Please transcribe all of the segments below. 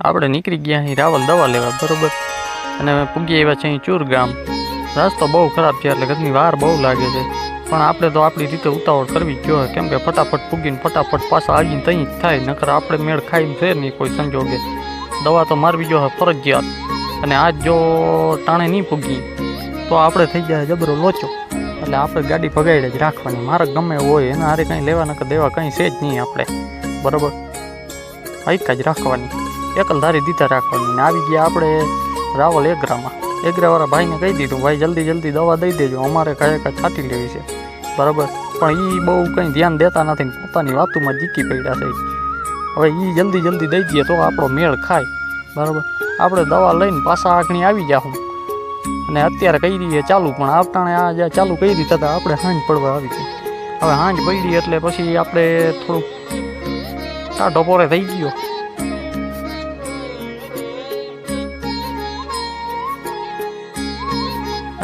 આપણે નીકળી ગયા અહીં રાવલ દવા લેવા, બરોબર? અને પૂગી આવ્યા છે અહીં ચૂર ગામ રસ્તો બહુ ખરાબ છે એટલે ઘરની વાર બહુ લાગે છે. પણ આપણે તો આપણી રીતે ઉતાવળ કરવી જ જોઈએ. કેમ કે ફટાફટ પૂગીને ફટાફટ પાછા આવીને ત્યાં જ થાય, નકર આપણે મેળ ખાઈને છે નહીં કોઈ સંજોગે. દવા તો મારવી જોઈએ ફરજિયાત. અને આજ જો ટાણે નહીં પૂગી, તો આપણે થઈ જાય જબરો લોચો. એટલે આપણે ગાડી ભગાડી જ રાખવાની. મારે ગમે હોય, એના હારે કંઈ લેવા નકર દેવા કંઈ છે જ નહીં આપણે. બરોબર? હૈકા જ રાખવાની. એકલધારી દીધા રાખવાની ને આવી ગયા આપણે રાવલ એગ્રામાં. એગ્રાવાળા ભાઈને કહી દીધું, ભાઈ, જલ્દી જલ્દી દવા દઈ દેજો, અમારે કાંઈ કાંઈ છાંટી લેવી છે. બરાબર. પણ એ બહુ કંઈ ધ્યાન દેતા નથી પોતાની વાતોમાં જીકી પડ્યા છે. હવે એ જલ્દી જલ્દી દઈ દઈએ તો આપણો મેળ ખાય. બરાબર. આપણે દવા લઈને પાછા આંખણી આવી જાઉં અને અત્યારે કહી દઈએ ચાલુ, પણ આપતાણે આ જે ચાલુ કરી દીધા હતા, આપણે હાંજ પડવા આવી ગઈ. હવે હાંજ પડી એટલે પછી આપણે થોડુંક ટાઢો પોરે થઈ ગયો.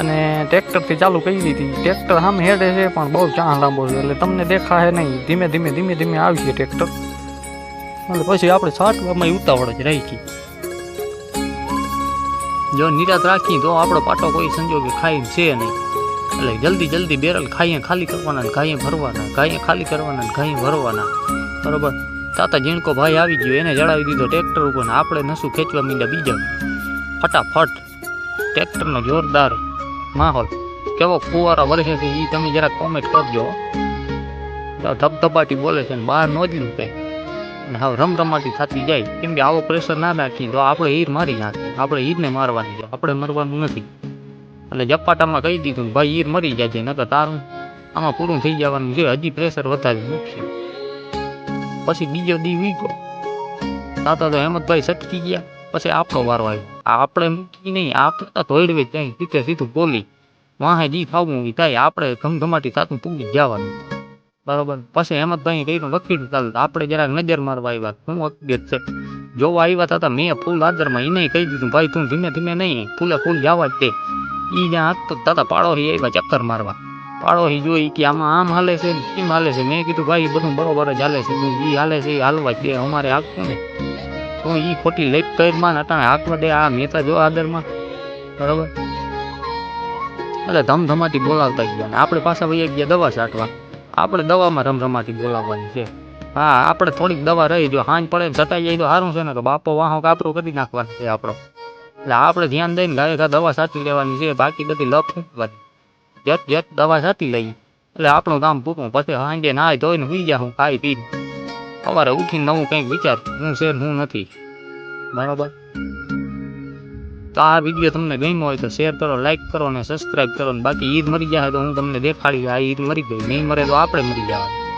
અને ટ્રેક્ટરથી ચાલુ કરી દીધી. ટ્રેક્ટર સામે હેડે છે, પણ બહુ ચાહ લાંબો છે. એટલે તમને દેખાશે નહીં. ધીમે ધીમે ધીમે ધીમે આવશે ટ્રેક્ટર. એટલે પછી આપણે છાંટવામાં ઉતાવળ જ રહી ગઈ જો નિરાત રાખી તો આપણો પાટો કોઈ સંજોગે ખાઈ છે નહીં. એટલે જલ્દી જલ્દી બેરલ ખાઈએ ખાલી કરવાના ને ખાઈએ ભરવાના ખાઈએ ખાલી કરવાના ને ખાઈએ ભરવાના. બરોબર? તાતા ઝીણકો ભાઈ આવી ગયો, એને જડાવી દીધો ટ્રેક્ટર ઉપર ને આપણે નસું ખેંચવા માંડ્યા બીજા ફટાફટ. ટ્રેક્ટરનો જોરદાર માહોલ કેવો ફુવારો વરસે છે એ તમે જરાક કોમેન્ટ કરજો. તો ધબધબાટી બોલે છે ને બહાર જ કંઈ અને હવે રમરમાટી થતી જાય. કેમ કે આવો પ્રેશર ના નાખીએ તો આપણે હીર મારી નાખીએ. આપણે હીરને મારવાની છે. આપણે મરવાનું નથી. એટલે જપાટામાં કહી દીધું ભાઈ હીર મરી જાય છે નકર તારું આમાં પૂરું થઈ જવાનું છે. હજી પ્રેશર વધારે મૂકશે. પછી બીજો દી વીગો તાતા તો હેમંતભાઈ સટકી ગયા. પછી આપણો વારો આવ્યો. આપણે નહીં, આપણે તો ધોઈડવે જાય, સીધે સીધું બોલી. વાહે જી થવું એ થાય આપણે ધમધમાટી થતું પૂગી જવાનું. બરાબર? પછી હેમંતભાઈ કહ્યું લખીને ચાલ. આપણે જરાક નજર મારવા આવ્યા. હું અકબેત છે? જોવા આવ્યા હતા મેં ફૂલ આદરમાં એને કહી દીધું, ભાઈ, તું ધીમે ધીમે નહીં, ફૂલે ફૂલ જવા જ તે ઈ જ્યાં તો તાતા પાડોશી આવ્યા ચક્કર મારવા. પાડોશી જોઈ કે આમાં આમ હાલે છે કેમ હાલે છે. મેં કીધું, ભાઈ, બધું બરોબર જ હાલે છે. ઈ હાલે છે એ હાલવા જ અમારે હાંકતું ને તો ઈ ખોટી લેટ કઈરમાં અટાણે હાંકવા દે, આ નેતા જો આદરમાં. બરોબર? એટલે ધમધમાટી બોલાવતા ગયા આપણે પાછા વહી ગયા દવા છાંટવા. આપણે દવામાં રમરમાટી બોલાવવાની છે. હા, આપણે થોડીક દવા રહી જો, હાંજ પડે છતાં જાય તો સારું છે ને તો બાપો વાહો કાપરો કરી નાખવાનો છે આપણો. એટલે આપણે ધ્યાન દઈને ગાય ઘા દવા સાચી લેવાની છે, બાકી બધી લપ ફેંકવાની. જત જત દવા સાચી લઈએ. એટલે આપણું કામ પૂરું પછી હાંજે નાય ધોઈને સુઈ જાઉં ખાઈ પી સવારે ઉઠીને નવું કંઈક વિચાર હું છે હું નથી. બરાબર? તો આ વીડિયો તમને ગમ્યો હોય તો શેર કરો લાઈક કરો અને સબસ્ક્રાઈબ કરો ને બાકી ઈદ મરી જાય તો હું તમને દેખાડી આ ઈદ મરી ગઈ. નહીં મરે તો આપણે મરી જવા